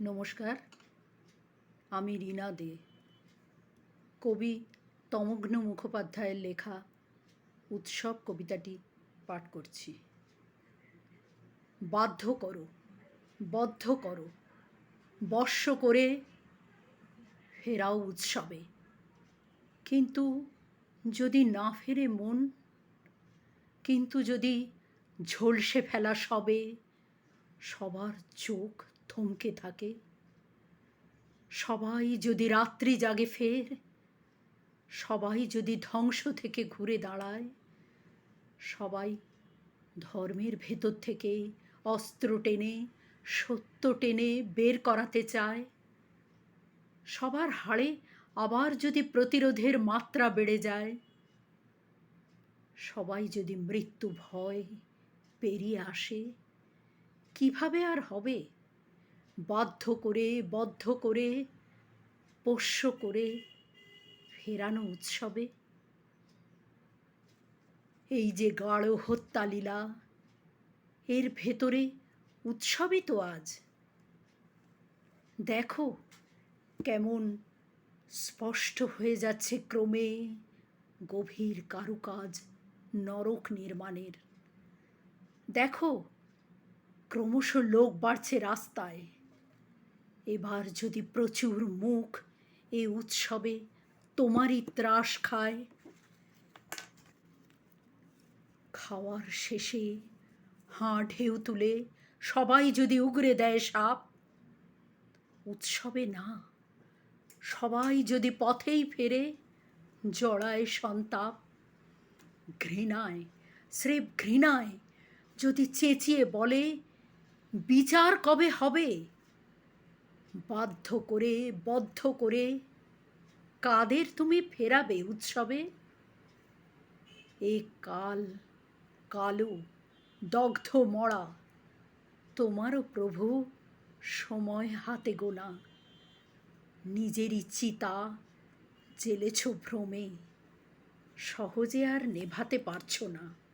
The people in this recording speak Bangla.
নমস্কার, আমি রীনা দে। কবি তমগ্ন মুখোপাধ্যায়ের লেখা উৎসব কবিতাটি পাঠ করছি। বাধ্য করো, বদ্ধ করো, বর্ষ করে ফেরাও উৎসবে। কিন্তু যদি না ফেরে মন, কিন্তু যদি ঝলসে ফেলা সবে, সবার চোখ থমকে থাকে। সবাই যদি রাত্রি জাগে ফের, সবাই যদি ধ্বংস থেকে ঘুরে দাঁড়ায়, সবাই ধর্মের ভেতর থেকে অস্ত্র টেনে, সত্য টেনে বের করাতে চায়। সবার হাড়ে আবার যদি প্রতিরোধের মাত্রা বেড়ে যায়, সবাই যদি মৃত্যু ভয় পেরিয়ে আসে, কীভাবে আর হবে? বাধ্য করে, বদ্ধ করে, পোষ্য করে ফেরানো উৎসবে। এই যে গাঢ় হত্যালীলা, এর ভেতরে উৎসবই তো আজ। দেখো কেমন স্পষ্ট হয়ে যাচ্ছে ক্রমে গভীর কারুকাজ নরক নির্মাণের। দেখো ক্রমশ লোক বাড়ছে রাস্তায়। এবার যদি প্রচুর মুখ, এ উৎসবে তোমারই ত্রাস খায়। খাওয়ার শেষে হাঁ ঢেউ তুলে সবাই যদি উগরে দেয় সাপ, উৎসবে না, সবাই যদি পথেই ফেরে জড়ায় সন্তাপ, ঘৃণায়, স্রেফ ঘৃণায় যদি চেঁচিয়ে বলে, বিচার কবে হবে? বাধ্য করে, বদ্ধ করে কাদের তুমি ফেরাবে উৎসবে? এ কাল, কালো, দগ্ধ মরা, তোমারও প্রভু সময় হাতে গোনা। নিজেরই চিতা জেলেছ ভ্রমে, সহজে আর নেভাতে পারছ না।